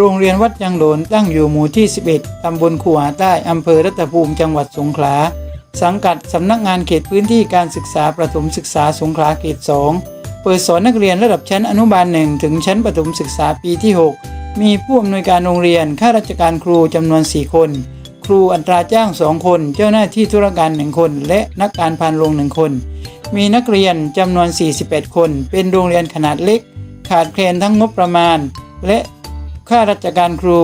โรงเรียนวัดยังโหลนตั้งอยู่หมู่ที่ 11 ตำบลคูหาใต้อำเภอรัตภูมิจังหวัดสงขลา สังกัดสำนักงานเขตพื้นที่การศึกษาประถมศึกษาสงขลาเขต 2 เปิดสอนนักเรียนระดับชั้นอนุบาลหนึ่งถึงชั้นประถมศึกษาปีที่ 6 มีผู้อำนวยการโรงเรียน ข้าราชการครูจำนวน 4 คน ครูอัตราจ้าง 2 คน เจ้าหน้าที่ธุรการหนึ่งคน และนักการพานโรงหนึ่งคน มีนักเรียนจำนวน 48 คน เป็นโรงเรียนขนาดเล็ก ขาดแคลนทั้งงบประมาณ และ ข้าราชการครู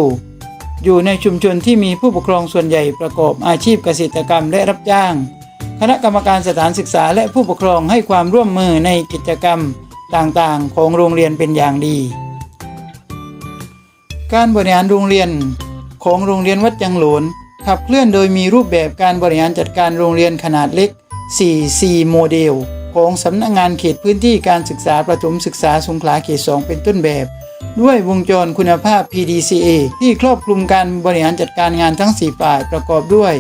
อยู่ในชุมชนที่มีผู้ปกครองส่วนใหญ่ประกอบอาชีพเกษตรกรรมและรับจ้าง คณะกรรมการสถานศึกษาและผู้ปกครองให้ความร่วมมือในกิจกรรมต่างๆ ของโรงเรียนเป็นอย่างดี การบริหารโรงเรียนของโรงเรียนวัดยังหลนขับเคลื่อนโดยมีรูปแบบการบริหารจัดการโรงเรียนขนาดเล็ก 4C โมเดล ของสำนักงานเขตพื้นที่การศึกษาประถมศึกษาสงขลาเขต 2 เป็นต้นแบบ ด้วยวงจรคุณภาพ PDCA ที่ครอบคลุมการบริหารจัดการงานทั้ง 4 ฝ่ายประกอบด้วย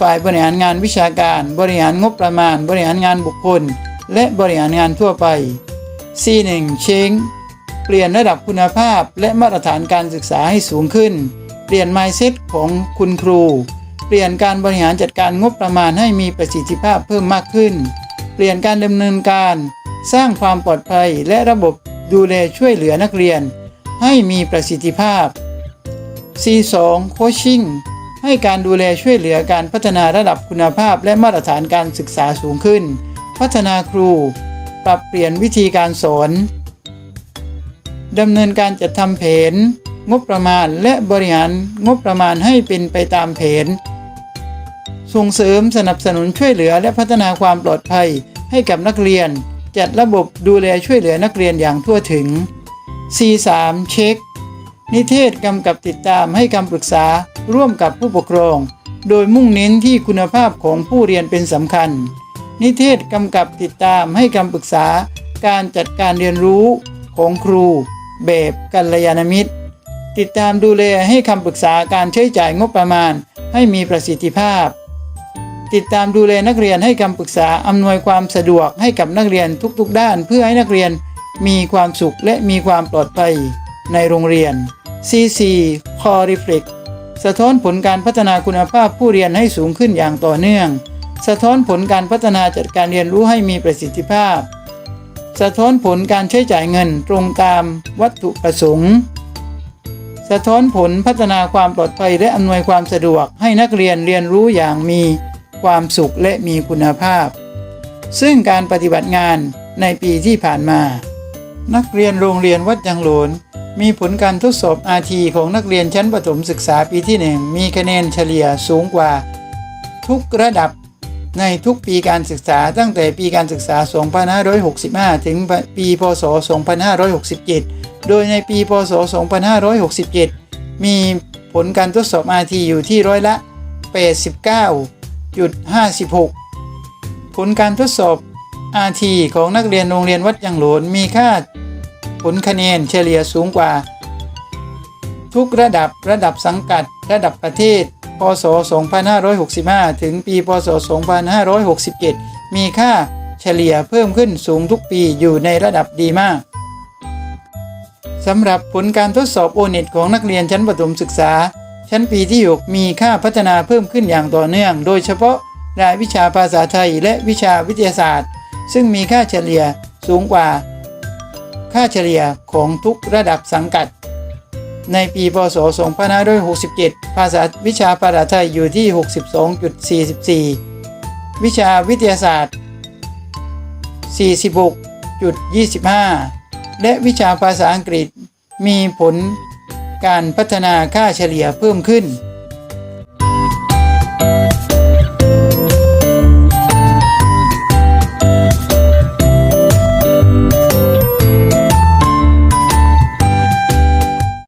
ฝ่ายบริหารงานวิชาการ บริหารงบประมาณ บริหารงานบุคคล และบริหารงานทั่วไป C1 เชงเปลี่ยนระดับคุณภาพและมาตรฐานการศึกษาให้สูงขึ้น เปลี่ยน mindset ของคุณครู เปลี่ยนการบริหารจัดการงบประมาณให้มีประสิทธิภาพเพิ่มมากขึ้น เปลี่ยนการดำเนินการ สร้างความปลอดภัยและระบบดูแลช่วยเหลือนักเรียน ให้มีประสิทธิภาพ C2 Coaching ให้การดูแลช่วยเหลือการพัฒนาระดับคุณภาพและมาตรฐานการศึกษาสูงขึ้น พัฒนาครู ปรับเปลี่ยนวิธีการสอนดำเนินการจัดทำแผน งบประมาณและบริหารงบประมาณให้เป็นไปตามแผน ส่งเสริมสนับสนุนช่วยเหลือและพัฒนาความปลอดภัยให้กับนักเรียน จัดระบบดูแลช่วยเหลือนักเรียนอย่างทั่วถึง C3 เช็ค นิเทศกำกับติดตามให้คำปรึกษาร่วมกับผู้ปกครอง โดยมุ่งเน้นที่คุณภาพของผู้เรียนเป็นสำคัญ นิเทศกำกับติดตามให้คำปรึกษาการจัดการเรียนรู้ของครู แบบกัลยาณมิตร ติดตามดูแลให้คำปรึกษาการใช้จ่ายงบประมาณให้มีประสิทธิภาพ ติดตามดูแลนักเรียนให้คำปรึกษาอำนวยความสะดวกให้กับนักเรียนทุกๆ ด้าน เพื่อให้นักเรียน มีความสุขและมีความปลอดภัยในโรงเรียน C4 Core Reflect สะท้อนผลการพัฒนาคุณภาพผู้เรียนให้สูงขึ้นอย่างต่อเนื่อง สะท้อนผลการพัฒนาจัดการเรียนรู้ให้มีประสิทธิภาพ สะท้อนผลการใช้จ่ายเงินตรงตามวัตถุประสงค์ สะท้อนผลพัฒนาความปลอดภัยและอำนวยความสะดวกให้นักเรียนเรียนรู้อย่างมีความสุขและมีคุณภาพ ซึ่งการปฏิบัติงานในปีที่ผ่านมา นักเรียนโรงเรียนวัดยังโหลนมีผลการทดสอบ RT ของนักเรียนชั้นประถมศึกษาปีที่ 1 มีคะแนนเฉลี่ยสูงกว่า ทุกระดับในทุกปีการศึกษาตั้งแต่ปีการศึกษา 2565 ถึงปีพศ 2567 โดยในปีพศ 2567 มีผลการทดสอบ RT อยู่ที่ร้อยละ 89.56 ผลการทดสอบ RT ของนักเรียนโรงเรียนวัดยังหลนมีค่าผลคะแนนเฉลี่ยสูงกว่า ทุกระดับระดับสังกัด ระดับประเทศ พศ 2565 ถึงปี พศ 2567 มีค่าเฉลี่ยเพิ่มขึ้นสูงทุกปีอยู่ในระดับดีมากสำหรับผลการทดสอบโอเน็ตของนักเรียนชั้นประถมศึกษา ชั้นปีที่ 6 มีค่าพัฒนาเพิ่มขึ้นอย่างต่อเนื่อง โดยเฉพาะรายวิชาภาษาไทยและวิชาวิทยาศาสตร์ ซึ่งมีค่าเฉลี่ยสูงกว่า ค่าเฉลี่ยของทุกระดับสังกัด ในปีพศ 2567 ภาษาวิชาภาษาไทยอยู่ที่ 62.44 วิชาวิทยาศาสตร์ 46.25 และวิชาภาษาอังกฤษมีผลการพัฒนาค่าเฉลี่ยเพิ่มขึ้น